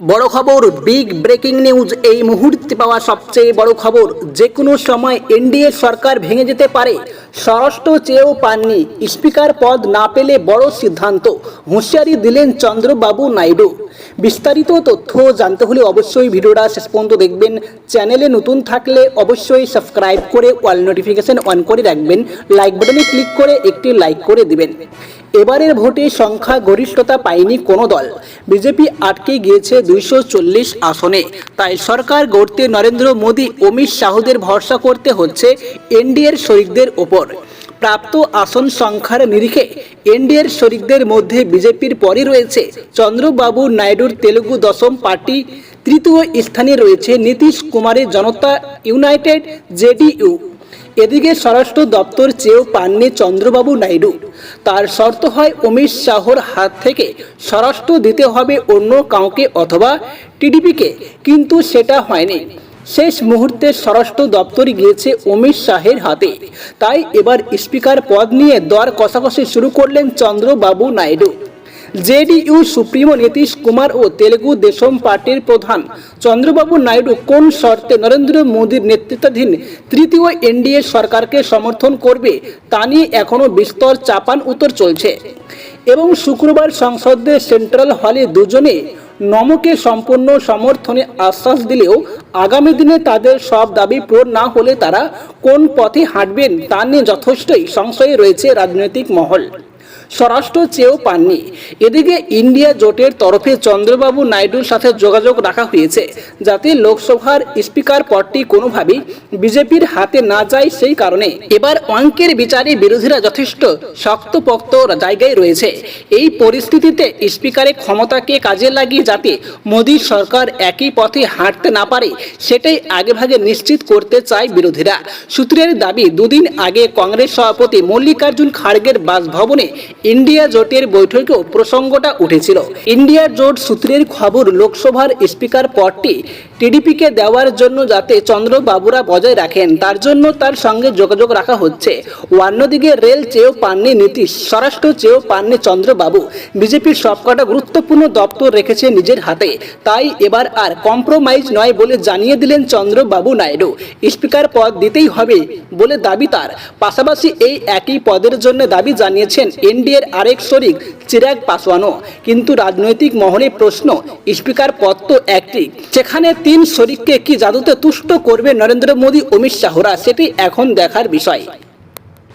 বড় খবর big breaking news এই মুহূর্তে পাওয়া সবচেয়ে বড় খবর যে কোনো সময় এনডিএ সরকার ভেঙে যেতে পারে। স্বরাষ্ট্র চেয়েও পাননি, স্পিকার পদ না পেলে বড় সিদ্ধান্ত, হুঁশিয়ারি দিলেন চন্দ্রবাবু নাইডু। বিস্তারিত তথ্য জানতে হলে অবশ্যই ভিডিওটা শেষ পর্যন্ত দেখবেন, চ্যানেলে নতুন থাকলে অবশ্যই সাবস্ক্রাইব করে অল নোটিফিকেশন অন করে রাখবেন, লাইক বাটনে ক্লিক করে একটি লাইক করে দিবেন। এবারের ভোটে সংখ্যা গরিষ্ঠতা পায়নি কোনো দল, বিজেপি আটকে গিয়েছে দুইশো চল্লিশ আসনে। তাই সরকার গড়তে নরেন্দ্র মোদী, অমিত শাহদের ভরসা করতে হচ্ছে এনডিএর শরিকদের ওপর। প্রাপ্ত আসন সংখ্যার নিরিখে এনডিএর শরিকদের মধ্যে বিজেপির পরই রয়েছে চন্দ্রবাবু নাইডুর তেলুগু দশম পার্টি, তৃতীয় স্থানে রয়েছে নীতিশ কুমারের জনতা ইউনাইটেড, জেডিইউ। এদিকে স্বরাষ্ট্র দপ্তর চেয়েও পাননি চন্দ্রবাবু নাইডু। তার শর্ত হয় অমিত শাহর হাত থেকে স্বরাষ্ট্র দিতে হবে অন্য কাউকে অথবা টিডিপিকে, কিন্তু সেটা হয়নি। শেষ মুহূর্তে স্বরাষ্ট্র দপ্তর গিয়েছে অমিত শাহের হাতে। তাই এবার স্পিকার পদ নিয়ে দর কষাকষি শুরু করলেন চন্দ্রবাবু নাইডু। জেডিইউ সুপ্রিমো নীতিশ কুমার ও তেলেগু দেশম পার্টির প্রধান চন্দ্রবাবু নাইডু কোন শর্তে নরেন্দ্র মোদীর নেতৃত্বাধীন তৃতীয় এনডিএ সরকারকে সমর্থন করবে তা নিয়ে এখনও বিস্তর চাপান উত্তর চলছে। এবং শুক্রবার সংসদে সেন্ট্রাল হলে দুজনে নমকে সম্পূর্ণ সমর্থনে আশ্বাস দিলেও আগামী দিনে তাদের সব দাবি পূরণ না হলে তারা কোন পথে হাঁটবেন তা নিয়ে যথেষ্টই সংশয়ে রয়েছে রাজনৈতিক মহল। স্বরাষ্ট্র চেয়েও পাননি। এদিকে ইন্ডিয়া জোটের তরফে চন্দ্রবাবু নাইডুর সাথে যোগাযোগ রাখা হয়েছে, যাতে লোকসভার স্পিকার পদটি কোনোভাবেই বিজেপির হাতে না যায় সেই কারণে। এবার অঙ্কের বিচারে বিরোধীরা যথেষ্ট শক্তপোক্ত জায়গায় রয়েছে। এই পরিস্থিতিতে স্পিকারের ক্ষমতাকে কাজে লাগিয়ে যাতে মোদী সরকার একই পথে হাঁটতে না পারে, সেটাই আগেভাগে নিশ্চিত করতে চায় বিরোধীরা। সূত্রের দাবি, দুদিন আগে কংগ্রেস সভাপতি মল্লিকার্জুন খাড়গের বাসভবনে ইন্ডিয়া জোটের বৈঠকেও প্রসঙ্গটা উঠেছিল। ইন্ডিয়া জোট সূত্রের খবর, লোকসভার স্পিকার পদটি টিডিপিকে দেওয়ার জন্য যাতে চন্দ্রবাবুরা বজায় রাখেন, তার জন্য তার সঙ্গে যোগাযোগ রাখা হচ্ছে। অন্যদিকে রেল চেয়েও পাননি নীতিশ, স্বরাষ্ট্র চেয়েও পাননি চন্দ্রবাবু। বিজেপির সবকটা গুরুত্বপূর্ণ দপ্তর রেখেছে নিজের হাতে। তাই এবার আর কম্প্রোমাইজ নয় বলে জানিয়ে দিলেন চন্দ্রবাবু নাইডু। স্পিকার পদ দিতেই হবে বলে দাবি তার। পাশাপাশি এই একই পদের জন্য দাবি জানিয়েছেন এনডিএর আরেক শরিক চিরাগ পাসওয়ানও। কিন্তু রাজনৈতিক মহলে প্রশ্ন, স্পিকার পদ তো একটি। সেখানে তিন শরিককে কি জাদুতে তুষ্ট করবে নরেন্দ্র মোদী, অমিত শাহরা, সেটি এখন দেখার বিষয়।